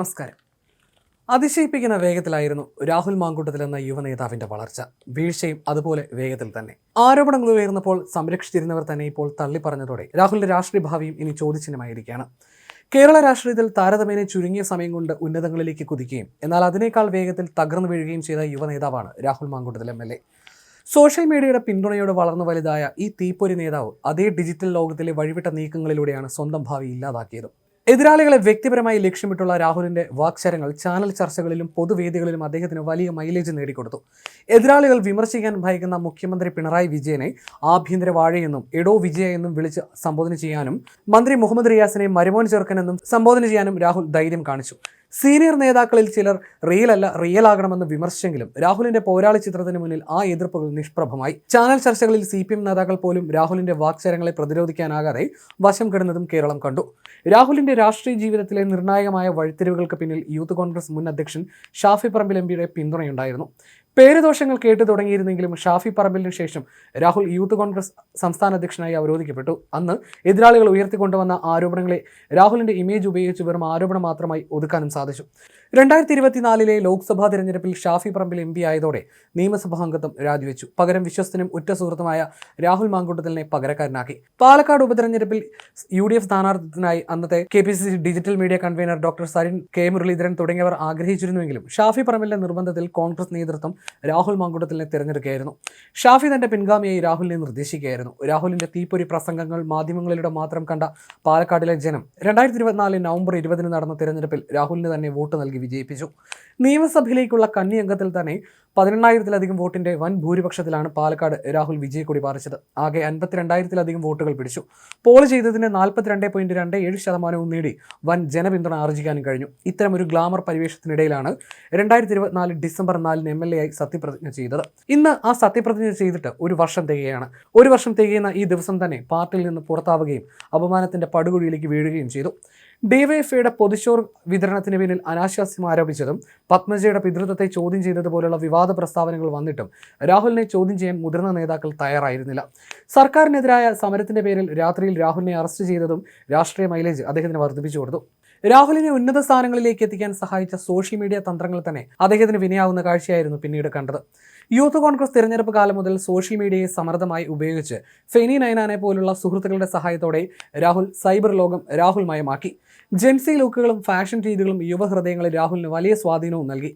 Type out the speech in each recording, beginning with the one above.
നമസ്കാരം. അതിശയിപ്പിക്കുന്ന വേഗത്തിലായിരുന്നു രാഹുൽ മാങ്കൂട്ടത്തിൽ എന്ന യുവ നേതാവിന്റെ വളർച്ച. വീഴ്ചയും അതുപോലെ വേഗത്തിൽ തന്നെ. ആരോപണങ്ങൾ ഉയർന്നപ്പോൾ സംരക്ഷിച്ചിരുന്നവർ തന്നെ ഇപ്പോൾ തള്ളിപ്പറഞ്ഞതോടെ രാഹുലിന്റെ രാഷ്ട്രീയ ഭാവിയും ഇനി ചോദ്യചിഹ്നമായിരിക്കുകയാണ്. കേരള രാഷ്ട്രീയത്തിൽ താരതമ്യേന ചുരുങ്ങിയ സമയം കൊണ്ട് ഉന്നതങ്ങളിലേക്ക് കുതിക്കുകയും എന്നാൽ അതിനേക്കാൾ വേഗത്തിൽ തകർന്നു വീഴുകയും ചെയ്ത യുവനേതാവാണ് Rahul Mamkoottathil M L A. Social മീഡിയയുടെ പിന്തുണയോടെ വളർന്നു വലുതായ ഈ തീപ്പൊരി നേതാവ് അതേ ഡിജിറ്റൽ ലോകത്തിലെ വഴിവിട്ട നീക്കങ്ങളിലൂടെയാണ് സ്വന്തം ഭാവി ഇല്ലാതാക്കിയത്. എതിരാളികളെ വ്യക്തിപരമായി ലക്ഷ്യമിട്ടുള്ള രാഹുലിന്റെ വാക്ചരങ്ങൾ ചാനൽ ചർച്ചകളിലും പൊതുവേദികളിലും അദ്ദേഹത്തിന് വലിയ മൈലേജ് നേടിക്കൊടുത്തു. എതിരാളികൾ വിമർശിക്കാൻ ഭയക്കുന്ന മുഖ്യമന്ത്രി പിണറായി വിജയനെ ആഭ്യന്തര വാഴയെന്നും എടോ വിജയ എന്നും വിളിച്ച് സംബോധന ചെയ്യാനും മന്ത്രി മുഹമ്മദ് റിയാസിനെ മരുമോൻ ചെറുക്കനെന്നും സംബോധന ചെയ്യാനും രാഹുൽ ധൈര്യം കാണിച്ചു. സീനിയർ നേതാക്കളിൽ ചിലർ റിയൽ അല്ല റിയൽ ആകണമെന്ന് വിമർശിച്ചെങ്കിലും രാഹുലിന്റെ പോരാളി ചിത്രത്തിന് മുന്നിൽ ആ എതിർപ്പുകൾ നിഷ്പ്രഭമായി. ചാനൽ ചർച്ചകളിൽ സി പി എം നേതാക്കൾ പോലും രാഹുലിന്റെ വാക്ചരങ്ങളെ പ്രതിരോധിക്കാനാകാതെ വശം കിടന്നതും കേരളം കണ്ടു. രാഹുലിന്റെ രാഷ്ട്രീയ ജീവിതത്തിലെ നിർണായകമായ വഴിത്തിരിവുകൾക്ക് പിന്നിൽ യൂത്ത് കോൺഗ്രസ് മുൻ അധ്യക്ഷൻ ഷാഫി പറമ്പിൽ എം പിയുടെ പിന്തുണയുണ്ടായിരുന്നു. പേരുദോഷങ്ങൾ കേട്ടു തുടങ്ങിയിരുന്നെങ്കിലും ഷാഫി പറമ്പിലിന് ശേഷം രാഹുൽ യൂത്ത് കോൺഗ്രസ് സംസ്ഥാന അധ്യക്ഷനായി അവരോധിക്കപ്പെട്ടു. അന്ന് എതിരാളികൾ ഉയർത്തിക്കൊണ്ടുവന്ന ആരോപണങ്ങളെ രാഹുലിന്റെ ഇമേജ് ഉപയോഗിച്ച് വെറും ആരോപണം മാത്രമായി ഒതുക്കാനും സാധിച്ചു. രണ്ടായിരത്തി ഇരുപത്തിനാലിലെ ലോക്സഭാ തെരഞ്ഞെടുപ്പിൽ ഷാഫി പറമ്പിൽ എം പി ആയതോടെ നിയമസഭാ അംഗത്വം രാജിവെച്ചു. പകരം വിശ്വസ്തനും ഉറ്റ സുഹൃത്തുമായ രാഹുൽ മാങ്കൂട്ടത്തിലിനെ പകരക്കാരനാക്കി. പാലക്കാട് ഉപതെരഞ്ഞെടുപ്പിൽ യു ഡി എഫ് സ്ഥാനാർത്ഥിത്തിനായി അന്നത്തെ K P C C digital media convener doctor Sarin K Muraleedharan തുടങ്ങിയവർ ആഗ്രഹിച്ചിരുന്നുവെങ്കിലും ഷാഫി പറമ്പിലിന്റെ നിർബന്ധത്തിൽ കോൺഗ്രസ് നേതൃത്വം രാഹുൽ മാങ്കൂട്ടത്തിലിനെ തിരഞ്ഞെടുക്കുകയായിരുന്നു. ഷാഫി തന്റെ പിൻഗാമിയായി രാഹുലിനെ നിർദ്ദേശിക്കുകയായിരുന്നു. രാഹുലിന്റെ തീപ്പൊരി പ്രസംഗങ്ങൾ മാധ്യമങ്ങളിലൂടെ മാത്രം കണ്ട പാലക്കാടിലെ ജനം രണ്ടായിരത്തി ഇരുപത്തിനാല് നവംബർ ഇരുപതിന് നടന്ന തിരഞ്ഞെടുപ്പിൽ രാഹുലിന് തന്നെ വോട്ട് നൽകി വിജയിപ്പിച്ചു. നിയമസഭയിലേക്കുള്ള കന്നി അംഗത്തിൽ തന്നെ പതിനെണ്ണായിരത്തിലധികം വോട്ടിന്റെ വൻ ഭൂരിപക്ഷത്തിലാണ് പാലക്കാട് രാഹുൽ വിജയക്കൊടി പാറിച്ചത് ആകെ അൻപത്തിരണ്ടായിരത്തിലധികം വോട്ടുകൾ പിടിച്ചു. പോൾ ചെയ്തതിന് നാൽപ്പത്തിരണ്ട് പോയിന്റ് രണ്ട് ഏഴ് ശതമാനവും നേടി വൻ ജനപിന്തുണ ആർജിക്കാനും കഴിഞ്ഞു. ഇത്തരം ഒരു ഗ്ലാമർ പരിവേഷത്തിനിടയിലാണ് രണ്ടായിരത്തി ഇരുപത്തിനാല് ഡിസംബർ നാലിന് എം എൽ എ ആയി സത്യപ്രതിജ്ഞ ചെയ്തത്. ഇന്ന് ആ സത്യപ്രതിജ്ഞ ചെയ്തിട്ട് ഒരു വർഷം തികയാണ്. ഒരു വർഷം തികയുന്ന ഈ ദിവസം തന്നെ പാർട്ടിയിൽ നിന്ന് പുറത്താവുകയും അപമാനത്തിന്റെ പടുകുഴിയിലേക്ക് വീഴുകയും ചെയ്തു. ഡിവൈഎഫ്ഐയുടെ പൊതുശോർ വിതരണത്തിന് പിന്നിൽ അനാശാസ്യം ആരോപിച്ചതും പത്മജയുടെ പിതൃത്വത്തെ ചോദ്യം ചെയ്തതുപോലുള്ള വിവാദ പ്രസ്താവനകൾ വന്നിട്ടും രാഹുലിനെ ചോദ്യം ചെയ്യാൻ മുതിർന്ന നേതാക്കൾ തയ്യാറായിരുന്നില്ല. സർക്കാരിനെതിരായ സമരത്തിന്റെ പേരിൽ രാത്രിയിൽ രാഹുലിനെ അറസ്റ്റ് ചെയ്തതും രാഷ്ട്രീയ മൈലേജ് അദ്ദേഹത്തിന് വർദ്ധിപ്പിച്ചു കൊടുത്തു. രാഹുലിനെ ഉന്നത സ്ഥാനങ്ങളിലേക്ക് എത്തിക്കാൻ സഹായിച്ച സോഷ്യൽ മീഡിയ തന്ത്രങ്ങൾ തന്നെ അദ്ദേഹത്തിന് വിനയാവുന്ന കാഴ്ചയായിരുന്നു പിന്നീട് കണ്ടത്. യൂത്ത് കോൺഗ്രസ് തിരഞ്ഞെടുപ്പ് കാലം മുതൽ സോഷ്യൽ മീഡിയയെ സമർത്ഥമായി ഉപയോഗിച്ച് ഫെനി നൈനാനെ പോലുള്ള സുഹൃത്തുക്കളുടെ സഹായത്തോടെ രാഹുൽ സൈബർ ലോകം രാഹുൽ രാഹുൽമയമാക്കി ജെൻസി ലുക്കുകളും ഫാഷൻ രീതികളും യുവഹൃദയങ്ങളിൽ രാഹുലിന് വലിയ സ്വാധീനവും നൽകി.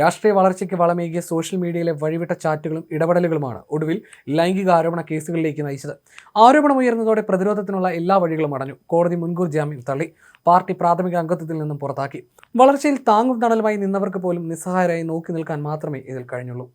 രാഷ്ട്രീയ വളർച്ചയ്ക്ക് വളമേകിയ സോഷ്യൽ മീഡിയയിലെ വഴിവിട്ട ചാറ്റുകളും ഇടപെടലുകളുമാണ് ഒടുവിൽ ലൈംഗിക ആരോപണ കേസുകളിലേക്ക് നയിച്ചത്. ആരോപണം ഉയർന്നതോടെ പ്രതിരോധത്തിനുള്ള എല്ലാ വഴികളും അടഞ്ഞു. കോടതി മുൻകൂർ ജാമ്യം തള്ളി. പാർട്ടി പ്രാഥമിക അംഗത്വത്തിൽ നിന്നും പുറത്താക്കി. വളർച്ചയിൽ താങ്ങും തണലുമായി നിന്നവർക്ക് പോലും നിസ്സഹായരായി നോക്കി നിൽക്കാൻ മാത്രമേ ഇതിൽ കഴിഞ്ഞുള്ളൂ.